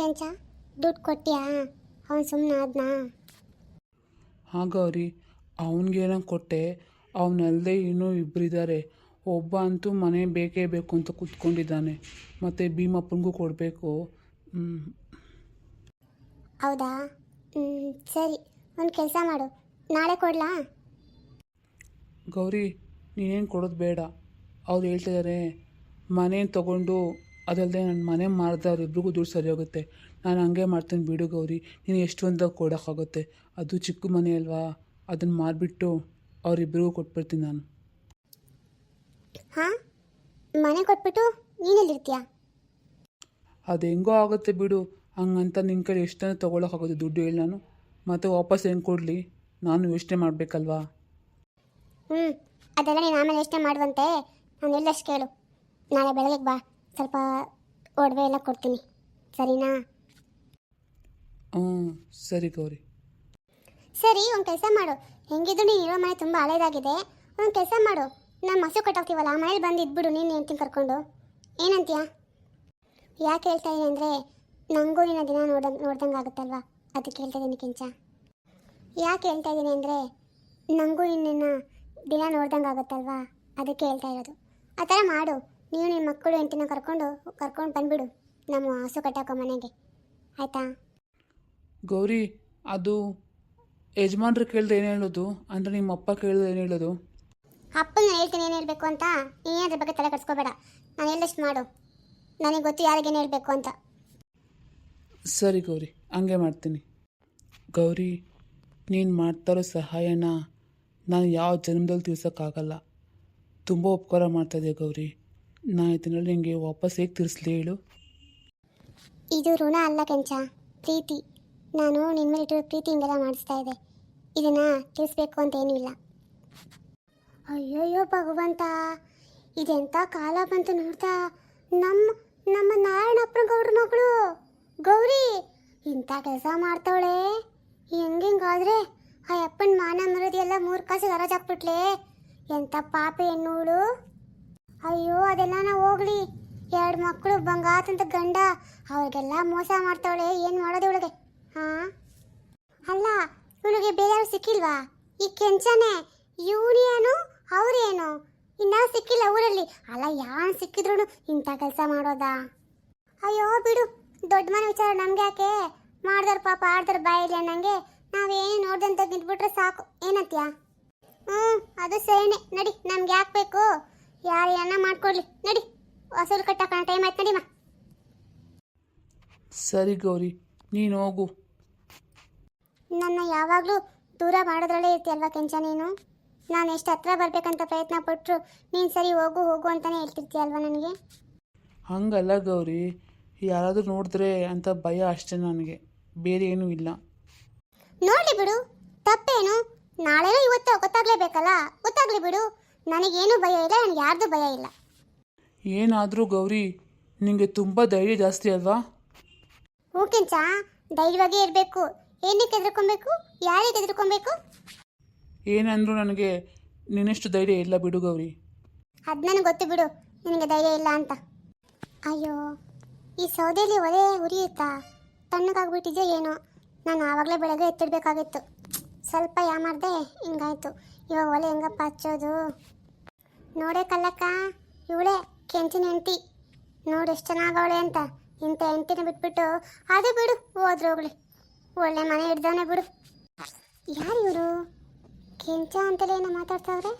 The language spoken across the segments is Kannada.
ಕೆಂಚ? ದುಡ್ಡು ಕೊಟ್ಟಿಯಾ? ಅವನು ಸುಮ್ಮನೆ ಆದ್ನಾ? ಹಾಂ ಗೌರಿ ಅವನಿಗೇನೋ ಕೊಟ್ಟೆ? ಅವನಲ್ಲದೆ ಇನ್ನೂ ಇಬ್ಬರಿದ್ದಾರೆ ಒಬ್ಬ ಅಂತೂ ಮನೆ ಬೇಕೇ ಬೇಕು ಅಂತ ಕೂತ್ಕೊಂಡಿದ್ದಾನೆ. ಮತ್ತು ಭೀಮಪ್ಪನಿಗೂ ಕೊಡಬೇಕು. ಹೌದಾ? ಸರಿ. ಒಂದು ಕೆಲಸ ಮಾಡು. ನಾಳೆ ಕೊಡ್ಲಾ? ಗೌರಿ ನೀನೇನು ಕೊಡೋದು ಬೇಡ. ಅವ್ರು ಹೇಳ್ತಿದ್ದಾರೆ ಮನೆ ತೊಗೊಂಡು ಅದಲ್ಲದೆ ನನ್ನ ಮನೆ ಮಾರಿದವ್ರು ಇಬ್ರಿಗೂ ದುಡ್ಡು ಸರಿ ಹೋಗುತ್ತೆ. ನಾನು ಹಂಗೆ ಮಾಡ್ತೀನಿ ಬಿಡು ಗೌರಿ ನೀನು ಎಷ್ಟು ಅಂತ ಕೊಡೋಕ್ಕಾಗುತ್ತೆ. ಅದು ಚಿಕ್ಕ ಮನೆ ಅಲ್ವಾ? ಅದನ್ನು ಮಾರಿಬಿಟ್ಟು ಅವರಿಬ್ಬರಿಗೂ ಕೊಟ್ಬಿಡ್ತೀನಿ ನಾನು. ಹಾಂ? ಮನೆ ಕೊಟ್ಬಿಟ್ಟು ನೀನೆಲ್ಲಿರ್ತೀಯ? ಅದು ಹೆಂಗೋ ಆಗುತ್ತೆ ಬಿಡು. ಹಂಗಂತ ನಿನ್ನ ಕಡೆ ಎಷ್ಟನ್ನು ತೊಗೊಳಕ್ಕಾಗುತ್ತೆ ದುಡ್ಡು ಹೇಳಿ ನಾನು. ಮತ್ತೆ ವಾಪಸ್ ಹೆಂಗೆ ಕೊಡಲಿ? ನಾನು ಯೋಚನೆ ಮಾಡಬೇಕಲ್ವಾ? ಹ್ಞೂ ಅದೆಲ್ಲ ನೀನು ಆಮೇಲೆ ಯೋಚನೆ ಮಾಡುವಂತೆ. ನಾನು ಎಲ್ಲಷ್ಟು ಕೇಳು. ನಾಳೆ ಬೆಳಗ್ಗೆ ಬಾ. ಸ್ವಲ್ಪ ಒಡವೆ ಎಲ್ಲ ಕೊಡ್ತೀನಿ. ಸರಿನಾ? ಹ್ಞೂ ಸರಿ ಗೌರಿ. ಸರಿ ಒಂದು ಕೆಲಸ ಮಾಡು. ಹೆಂಗಿದ್ರು ನೀನು ಇರೋ ಮನೆ ತುಂಬ ಹಳೇದಾಗಿದೆ. ಒಂದು ಕೆಲಸ ಮಾಡು. ನಮ್ಮ ಹಸು ಕಟ್ಟೋಗ್ತೀವಲ್ಲ ಆ ಮನೇಲಿ ಬಂದು ಇದ್ಬಿಡು ನೀನು ಹೆಂಡ್ತೀನಿ ಕರ್ಕೊಂಡು. ಏನಂತೀಯ? ಯಾಕೆ ಹೇಳ್ತಾ ಇದ್ದೀನಿ ಅಂದರೆ ನನಗೂ ನಿನ್ನ ದಿನ ನೋಡ ನೋಡ್ದಂಗೆ ಆಗುತ್ತಲ್ವಾ? ಅದಕ್ಕೆ ಹೇಳ್ತಾ ಇದ್ದೀನಿ ಕಿಂಚ. ಯಾಕೆ ಹೇಳ್ತಾ ಇದ್ದೀನಿ ಅಂದರೆ ನನಗೂ ನಿನ್ನ ದಿನ ನೋಡ್ದಂಗೆ ಆಗುತ್ತಲ್ವಾ? ಅದಕ್ಕೆ ಹೇಳ್ತಾ ಇರೋದು. ಆ ಥರ ಮಾಡು. ನೀವು ನಿಮ್ಮ ಮಕ್ಕಳು ಎಂಟಿನ ಕರ್ಕೊಂಡು ಕರ್ಕೊಂಡು ಬಂದ್ಬಿಡು. ನಮ್ಮ ಹಸು ಕಟ್ಟಾಕೋ ಮನೆಗೆ. ಆಯ್ತಾ? ಗೌರಿ ಅದು ಯಜಮಾನ್ರು ಕೇಳಿದ್ರೆ ಏನು ಹೇಳೋದು? ಅಂದ್ರೆ ನಿಮ್ಮ ಅಪ್ಪ ಕೇಳಿದ್ರೆ ಏನು ಹೇಳೋದು? ಅಪ್ಪನ ಹೇಳ್ತೀನಿ ಏನು ಹೇಳಬೇಕು ಅಂತ. ನೀನೇ ಅದ್ರ ಬಗ್ಗೆ ತಲೆ ಕಟ್ಸ್ಕೋಬೇಡ ನಾನು ಎಲ್ಲಷ್ಟು ಮಾಡು. ನನಗೆ ಗೊತ್ತು ಯಾರಿಗೇನು ಹೇಳಬೇಕು ಅಂತ. ಸರಿ ಗೌರಿ ಹಂಗೆ ಮಾಡ್ತೀನಿ. ಗೌರಿ ನೀನು ಮಾಡ್ತಾರೋ ಸಹಾಯನ ನಾನು ಯಾವ ಜನ್ಮದಲ್ಲಿ ತಿಳ್ಸೋಕ್ಕಾಗಲ್ಲ. ತುಂಬ ಉಪಕಾರ ಮಾಡ್ತಾಯಿದ್ದೆ ಗೌರಿ. ನಾನು ಇದನ್ನೆಲ್ಲ ನಿಮಗೆ ವಾಪಸ್ ಹೇಗೆ ತಿರ್ಸ್ಲಿ ಹೇಳು. ಇದು ಋಣ ಅಲ್ಲ ಕೆಂಚ, ಪ್ರೀತಿ. ನಾನು ನಿನ್ನ ಮೇಲೆ ಪ್ರೀತಿ ಹಿಂಗೆಲ್ಲ ಮಾಡಿಸ್ತಾ ಇದೆ ಇದನ್ನು ತಿಳಿಸ್ಬೇಕು ಅಂತ ಏನೂ ಇಲ್ಲ. ಅಯ್ಯಯ್ಯೋ ಭಗವಂತ ಇದೆಂಥ ಕಾಲ ಬಂತು ನೋಡ್ತಾ. ನಮ್ಮ ನಮ್ಮ ನಾರಾಯಣಪ್ಪನ ಗೌಡ್ರ ಮಗಳು. ಗೌರಿ, ಇಂಥ ಕೆಲಸ ಮಾಡ್ತಾವಳೆ. ಹೆಂಗೇಂಗಾದ್ರೆ ಆ ಅಪ್ಪನ ಮಾನ ಮರದಿ ಎಲ್ಲ ಮೂರು ಕಾಸು ಹರಾಜಾಕ್ಬಿಟ್ಲೆ. ಎಂಥ ಪಾಪೆ ಹೆಣ್ಣುಗಳು ಅಯ್ಯೋ, ಅದೆಲ್ಲ ನಾವು ಹೋಗ್ಲಿ. ಎರಡು ಮಕ್ಕಳು ಬಂಗಾತಂತ ಗಂಡ, ಅವ್ರಿಗೆಲ್ಲ ಮೋಸ ಮಾಡ್ತಾವಳೆ, ಏನು ಮಾಡೋದು ಇವಳಿಗೆ? ಹಾಂ? ಅಲ್ಲ, ಇವಳಿಗೆ ಬೇರೆಯವ್ರು ಸಿಕ್ಕಿಲ್ವಾ? ಈ ಕೆಂಚನೆ, ಇವನೇನು, ಅವ್ರೇನು? ಇನ್ನ ಸಿಕ್ಕಿಲ್ಲ ಊರಲ್ಲಿ. ಅಲ್ಲ ಯಾರು ಸಿಕ್ಕಿದ್ರು ಇಂಥ ಕೆಲಸ ಮಾಡೋದಾ? ಅಯ್ಯೋ, ಬಿಡು. ದೊಡ್ಡ ಮನೆ ವಿಚಾರ ನಮ್ಗೆ ಯಾಕೆ? ಮಾಡ್ದಾರ ಪಾಪ ಆಡ್ದವ್ರ ಬಾಯಿಲ್ಲ ಅನ್ನಂಗೆ ನಾವೇನು ನೋಡ್ದಂತ ನಿಂತ್ಬಿಟ್ರೆ ಸಾಕು. ಏನಂತ್ಯಾ? ಹ್ಞೂ ಅದು ಸರಿನೇ ನಡಿ, ನಮ್ಗೆ ಯಾಕೆ ಬೇಕು? ಯಾರು ಏನ ಮಾಡ್ಕೊಡ್ಲಿ? ನಡಿ. ವಸೂಲು ಕಟ್ಟಾಕೋಣ. ಟೈಮ್ ಆಯ್ತು ನಡಿಮ್ಮ ಸರಿ ಗೌರಿ ನೀನು ಹೋಗು. ನನ್ನ ಯಾವಾಗಲೂ ದೂರ ಮಾಡೋದ್ರಲ್ಲೇ ಇರ್ತೀಯಲ್ವಾ ಕೆಂಚ ನೀನು? ನಾನು ಎಷ್ಟು ಹತ್ರ ಬರಬೇಕಂತ ಪ್ರಯತ್ನ ಪಟ್ಟರು ನೀನು ಸರಿ ಹೋಗು ಹೋಗು ಅಂತಲೇ ಹೇಳ್ತಿರ್ತೀಯಲ್ವಾ ನನಗೆ? ಹಂಗಲ್ಲ ಗೌರಿ ಯಾರಾದರೂ ನೋಡಿದ್ರೆ ಅಂತ ಭಯ ಅಷ್ಟೇ ನನಗೆ. ಬೇರೆ ಏನೂ ಇಲ್ಲ. ನೋಡಿ ಬಿಡು. ತಪ್ಪೇನು? ನಾಳೆನೋ ಇವತ್ತು ಗೊತ್ತಾಗ್ಲೇಬೇಕಲ್ಲ? ಗೊತ್ತಾಗ್ಲಿ ಬಿಡು. ನನಗೇನು ಭಯ ಇಲ್ಲ ನನಗೆ ಯಾರ್ದು ಭಯ ಇಲ್ಲ. ಏನಾದರೂ ಗೌರಿ ನಿಮಗೆ ತುಂಬ ಧೈರ್ಯ ಜಾಸ್ತಿ ಅಲ್ವಾ? ಹ್ಞೂ ಧೈರ್ಯವಾಗಿ ಧೈರ್ಯವಾಗೇ ಇರಬೇಕು. ಏನಕ್ಕೆ ಹೆದರ್ಕೊಬೇಕು ಯಾರಿಗೆ ಹೆದರ್ಕೊಬೇಕು ಏನಂದ್ರೂ ನನಗೆ ನಿನ್ನಷ್ಟು ಧೈರ್ಯ ಇಲ್ಲ ಬಿಡು ಗೌರಿ. ಅದು ನನಗೆ ಗೊತ್ತು ಬಿಡು ನಿನಗೆ ಧೈರ್ಯ ಇಲ್ಲ ಅಂತ. ಅಯ್ಯೋ ಈ ಸೌದೆಯಲ್ಲಿ ಒಲೆ ಉರಿಯುತ್ತಾ? ತಣ್ಣಗಾಗ್ಬಿಟ್ಟಿದೆ ಏನೋ? ನಾನು ಆವಾಗಲೇ ಬೆಳಗ್ಗೆ ಎತ್ತಿಡ್ಬೇಕಾಗಿತ್ತು. ಸ್ವಲ್ಪ ಯಾಮಾರ್ದೆ ಹಿಂಗಾಯ್ತು. ಇವಾಗ ಒಲೆ ಹೆಂಗಪ್ಪ ಹಚ್ಚೋದು? ನೋಡೇ ಕಲ್ಲಕ್ಕ, ಇವಳೆ ಕೆಂಚಿನ ಹೆಂಡತಿ. ನೋಡು ಎಷ್ಟು ಚೆನ್ನಾಗವಳೆ ಅಂತ. ಇಂಥ ಹೆಂಡತಿನ ಬಿಟ್ಬಿಟ್ಟು ಅದು ಬಿಡು, ಹೋದ್ರು ಹೋಗ್ಲಿ. ಒಳ್ಳೆ ಮನೆ ಹಿಡ್ದವನೇ ಬಿಡು. ಯಾರು ಇವರು? ಕೆಂಚ ಅಂತಲೇ ಏನೋ ಮಾತಾಡ್ತಾವ್ರೆ?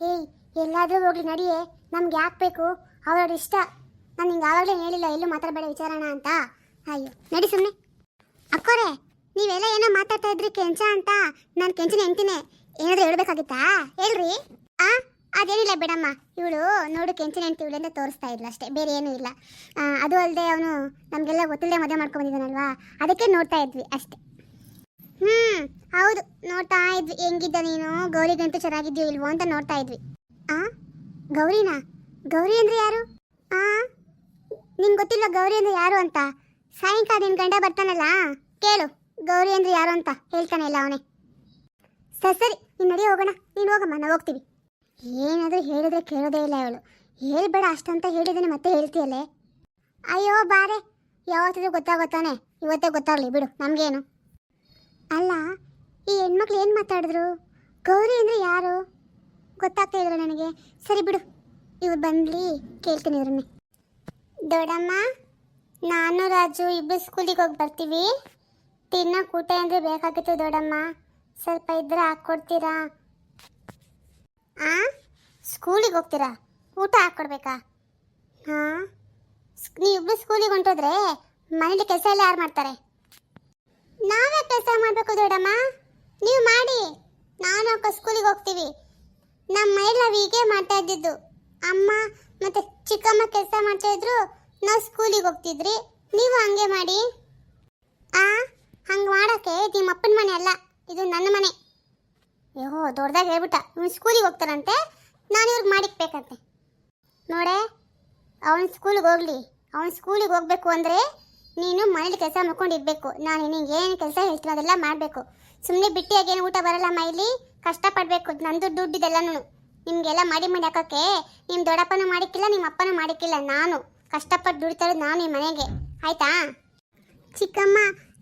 ಏಯ್, ಎಲ್ಲಾದರೂ ಹೋಗ್ಲಿ, ನಡಿಯೇ. ನಮ್ಗೆ ಯಾಕೆ ಬೇಕು? ಅವ್ರವ್ರ ಇಷ್ಟ. ನಾನು ಹಿಂಗೆ ಆವಾಗಲೇ ಹೇಳಿಲ್ಲ, ಎಲ್ಲೂ ಮಾತಾಡಬೇಡ ವಿಚಾರಣ ಅಂತ. ಅಯ್ಯೋ, ನಡಿ ಸುಮ್ಮನೆ ಅಕ್ಕೋರೆ, ನೀವೆಲ್ಲ ಏನೋ ಮಾತಾಡ್ತಾ ಇದ್ರಿ ಕೆಂಚ ಅಂತ. ನಾನು ಕೆಂಚಿನ ಹೆಂಡ್ತಿನೇ. ಏನಾದರೂ ಹೇಳ್ಬೇಕಾಗಿತ್ತಾ? ಹೇಳ್ರಿ. ಆ, ಅದೇನಿಲ್ಲ ಬಿಡಮ್ಮ. ಇವಳು ನೋಡು ಕೆಂಚಿನ ಹೆಂಡ್ತಿ ಇವಳಿಂದ ತೋರಿಸ್ತಾ ಇದ್ಲು ಅಷ್ಟೇ, ಬೇರೆ ಏನೂ ಇಲ್ಲ. ಅದು ಅಲ್ಲದೆ ಅವನು ನಮಗೆಲ್ಲ ಗೊತ್ತಿಲ್ಲದೆ ಮದುವೆ ಮಾಡ್ಕೊಂಡಿದ್ದಾನಲ್ವಾ ಅದಕ್ಕೆ ನೋಡ್ತಾ ಇದ್ವಿ ಅಷ್ಟೇ. ಹ್ಮ್, ಹೌದು, ನೋಡ್ತಾ ಇದ್ವಿ. ಹೆಂಗಿದ್ದ ನೀನು? ಗೌರಿಗಂತೂ ಚೆನ್ನಾಗಿದ್ಯೋ ಇಲ್ವೋ ಅಂತ ನೋಡ್ತಾ ಇದ್ವಿ. ಆ, ಗೌರಿನಾ? ಗೌರಿ ಅಂದರೆ ಯಾರು? ಆ, ನಿಂಗೆ ಗೊತ್ತಿಲ್ಲ ಗೌರಿ ಅಂದರೆ ಯಾರು ಅಂತ? ಸಾಯಂಕಾಲ ನಿನ್ ಗಂಡ ಬರ್ತಾನಲ್ಲ? ಕೇಳು, ಗೌರಿ ಅಂದರೆ ಯಾರು ಅಂತ? ಹೇಳ್ತಾನೆ ಇಲ್ಲ ಅವನೇ. ಸರಿ ಸರಿ, ನೀನು ನಡಿ ಹೋಗೋಣ. ನೀನು ಹೋಗಮ್ಮ ನಾವು ಹೋಗ್ತೀವಿ ಏನಾದರೂ ಹೇಳಿದ್ರೆ ಕೇಳೋದೇ ಇಲ್ಲ ಅವಳು ಹೇಳ್ಬೇಡ ಅಷ್ಟಂತ ಹೇಳಿದ್ದೇನೆ ಮತ್ತೆ ಹೇಳ್ತೀಯಲ್ಲೇ? ಅಯ್ಯೋ, ಬಾರೆ. ಯಾವತ್ತಿದ್ರು ಗೊತ್ತಾಗುತ್ತಾನೆ ಇವತ್ತೇ ಗೊತ್ತಾಗಲಿ, ಬಿಡು, ನಮಗೇನು. ಅಲ್ಲ, ಈ ಹೆಣ್ಮಕ್ಳು ಏನು ಮಾತಾಡಿದ್ರು? ಗೌರಿ ಅಂದರೆ ಯಾರು? ಗೊತ್ತಾಗ್ತಾ ಇದ್ರು ನನಗೆ? ಸರಿ, ಬಿಡು. ಇವ್ರು ಬಂದ್ಲಿ, ಕೇಳ್ತೀನಿ ಇವ್ರನ್ನೇ. ದೊಡ್ಡಮ್ಮ, ನಾನು, ರಾಜು ಇಬ್ಬರು ಸ್ಕೂಲಿಗೆ ಹೋಗಿ ಬರ್ತೀವಿ. ತಿನ್ನೋ ಊಟ ಅಂದರೆ ಬೇಕಾಗಿತ್ತು ದೊಡ್ಡಮ್ಮ? ಸ್ವಲ್ಪ ಇದ್ರೆ ಹಾಕ್ಕೊಡ್ತೀರಾ ಆ? ಸ್ಕೂಲಿಗೆ ಹೋಗ್ತೀರಾ? ಊಟ ಹಾಕ್ಕೊಡ್ಬೇಕಾ ಹಾಂ? ನೀವಿಬ್ಬರು ಸ್ಕೂಲಿಗೆ ಹೊಂಟೋದ್ರೆ ಮನೇಲಿ ಕೆಲಸ ಎಲ್ಲ ಯಾರು ಮಾಡ್ತಾರೆ? ನಾವೇ ಕೆಲಸ ಮಾಡಬೇಕು ದೊಡ್ಡಮ್ಮ. ನೀವು ಮಾಡಿ. ನಾನು ಅಕ್ಕ ಸ್ಕೂಲಿಗೆ ಹೋಗ್ತೀವಿ. ನಮ್ಮ ಮನೇಲಿ ನಾವು ಹೀಗೆ ಮಾಡ್ತಾ ಇದ್ದಿದ್ದು. ಅಮ್ಮ ಮತ್ತೆ ಚಿಕ್ಕಮ್ಮ ಕೆಲಸ ಮಾಡ್ತಾ ಇದ್ರು. ನಾವು ಸ್ಕೂಲಿಗೆ ಹೋಗ್ತಿದ್ರಿ. ನೀವು ಹಂಗೆ ಮಾಡಿ. ಆ? ಹಂಗೆ ಮಾಡೋಕ್ಕೆ ನಿಮ್ಮ ಅಪ್ಪನ ಮನೆ ಅಲ್ಲ. ಇದು ನನ್ನ ಮನೆ. ಅಯ್ಯೋ ದೊಡ್ಡದಾಗಿ ಹೇಳ್ಬಿಟ್ಟ. ಇವ್ನು ಸ್ಕೂಲಿಗೆ ಹೋಗ್ತಾರಂತೆ. ನಾನು ಇವ್ರಿಗೆ ಮಾಡಿಕ್ಬೇಕಂತೆ ನೋಡೆ, ಅವನು ಸ್ಕೂಲಿಗೆ ಹೋಗ್ಲಿ. ಅವನು ಸ್ಕೂಲಿಗೆ ಹೋಗ್ಬೇಕು ಅಂದರೆ ನೀನು ಮನೇಲಿ ಕೆಲಸ ಮಾಡ್ಕೊಂಡಿರ್ಬೇಕು. ನಾನು ನಿನಗೆ ಏನು ಕೆಲಸ ಹೇಳ್ತೀನಿ ಅದೆಲ್ಲ ಮಾಡಬೇಕು. ಸುಮ್ಮನೆ ಬಿಟ್ಟಿಯಾಗಿ ಏನು ಊಟ ಬರಲ್ಲ ಮೈಲಿ? ಕಷ್ಟಪಡಬೇಕು. ನಂದು ದುಡ್ಡಿದೆಲ್ಲನೂ ನಿಮಗೆಲ್ಲ ಮಾಡಿ ಮಾಡಿ ಹಾಕೋಕ್ಕೆ ನಿಮ್ಮ ದೊಡ್ಡಪ್ಪನ ಮಾಡಿಕ್ಕಿಲ್ಲ ನಿಮ್ಮ ಅಪ್ಪನ ಮಾಡಿಕ್ಕಿಲ್ಲ. ನಾನು ಕಷ್ಟಪಟ್ಟು ದುಡಿತಾರೆ ನಾನು ಈ ಮನೆಗೆ. ಆಯಿತಾ? ಚಿಕ್ಕಮ್ಮ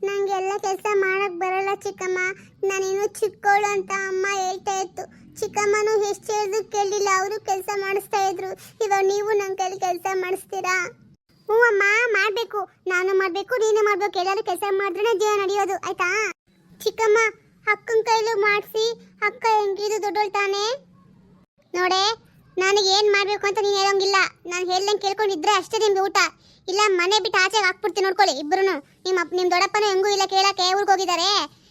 ನಂಗೆಲ್ಲ ಕೆಲಸ ಮಾಡಕ್ ಬರಲ್ಲ ಚಿಕ್ಕಮ್ಮ. ನಾನೇನು ಚಿಕ್ಕವಳು ಅಂತ ಅಮ್ಮ ಹೇಳ್ತಾ ಇತ್ತು. ಚಿಕ್ಕಮ್ಮನೂ ಎಷ್ಟು ಹೇಳಿದ್ರು ಕೇಳಿಲ್ಲ, ಅವರು ಕೆಲಸ ಮಾಡಿಸ್ತಾ ಇದ್ರು. ಇವಾಗ ನೀವು ನನ್ನ ಕೈಲಿ ಕೆಲಸ ಮಾಡಿಸ್ತೀರಾ? ಹ್ಞೂ ಅಮ್ಮ ಮಾಡಬೇಕು. ನಾನು ಮಾಡಬೇಕು, ನೀನು ಮಾಡಬೇಕು. ಎಲ್ಲರೂ ಕೆಲಸ ಮಾಡಿದ್ರೆ ಜೀವನ ನಡೆಯೋದು, ಆಯ್ತಾ? ಚಿಕ್ಕಮ್ಮ, ಅಕ್ಕನ ಕೈಲೂ ಮಾಡಿಸಿ. ಅಕ್ಕ ಹೆಂಗಿದು ದೊಡ್ಡೋಳ್ತಾನೆ ನೋಡೆ ನನಗೆ ಏನು ಮಾಡಬೇಕು ಅಂತ ನೀನು ಹೇಳೋಂಗಿಲ್ಲ. ನಾನು ಹೇಳ್ದಂಗೆ ಕೇಳ್ಕೊಂಡಿದ್ರೆ ಅಷ್ಟೇ ನಿಮ್ದು ಊಟ. ಇಲ್ಲ, ಮನೆ ಬಿಟ್ಟು ಆಚೆಗೆ ಹಾಕ್ಬಿಡ್ತೀನಿ ನೋಡ್ಕೊಳ್ಳಿ ಇಬ್ಬರು ನಿಮ್ಮ ಅಪ್ಪ ನಿಮ್ಮ ದೊಡ್ಡಪ್ಪನ ಹೆಂಗೂ ಇಲ್ಲ ಕೇಳಕ್ಕೆ, ಊರಿಗೆ ಹೋಗಿದ್ದಾರೆ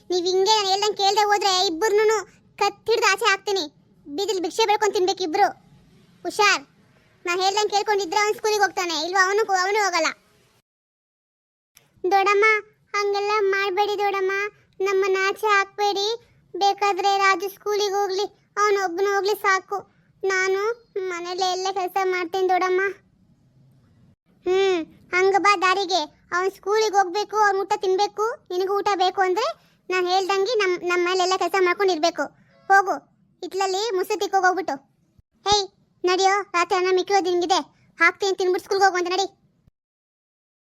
ನೀವು ಹಿಂಗೆ ನಾನು ಹೇಳ್ದಂಗೆ ಕೇಳದೆ ಹೋದ್ರೆ ಇಬ್ಬರನ್ನು ಕತ್ತಿಡ್ದು ಆಚೆ ಹಾಕ್ತೀನಿ. ಬೀದಿಲಿ ಭಿಕ್ಷೆ ಬೆಳ್ಕೊಂಡು ತಿನ್ಬೇಕು ಇಬ್ರು. ಹುಷಾರ್. ನಾನು ಹೇಳ್ದಂಗೆ ಕೇಳ್ಕೊಂಡಿದ್ರೆ ಅವ್ನು ಸ್ಕೂಲಿಗೆ ಹೋಗ್ತಾನೆ, ಇಲ್ವಾ ಅವನು ಅವನು ಹೋಗಲ್ಲ. ದೊಡ್ಡಮ್ಮ, ಹಂಗೆಲ್ಲ ಮಾಡಬೇಡಿ ದೊಡ್ಡಮ್ಮ. ನಮ್ಮನ್ನ ಆಚೆ ಹಾಕ್ಬೇಡಿ. ಬೇಕಾದ್ರೆ ರಾಜು ಸ್ಕೂಲಿಗೆ ಹೋಗ್ಲಿ ಅವನೊಬ್ಬನು ಹೋಗ್ಲಿ ಸಾಕು. ನಾನು ಮನೇಲಿ ಎಲ್ಲ ಕೆಲಸ ಮಾಡ್ತೀನಿ ದೊಡಮ್ಮ. ಹ್ಮ್, ಹಂಗ ಬಾ ದಾರಿಗೆ. ಅವನ್ ಸ್ಕೂಲಿಗೆ ಹೋಗ್ಬೇಕು, ಅವ್ನ ಊಟ ತಿನ್ಬೇಕು, ನಿನಗೂ ಊಟ ಬೇಕು ಅಂದ್ರೆ ನಾನು ಹೇಳ್ದಂಗೆ ನಮ್ಮ ನಮ್ಮ ಮನೇಲೆಲ್ಲ ಕೆಲಸ ಮಾಡ್ಕೊಂಡಿರ್ಬೇಕು ಹೋಗು ಇತ್ಲಲ್ಲಿ ಮುಸುತಿಗೆ ಹೋಗ್ಬಿಟ್ಟು. ಹೇಯ್, ನಡಿಯೋ, ರಾತ್ರಿ ಅನ್ನ ಮಿಕ್ಕಿರೋದು ನಿನಗಿದೆ ಹಾಕ್ತೀನಿ, ತಿನ್ಬಿಟ್ಟು ಸ್ಕೂಲ್ಗೆ ಹೋಗು ಅಂತ ನಡಿ.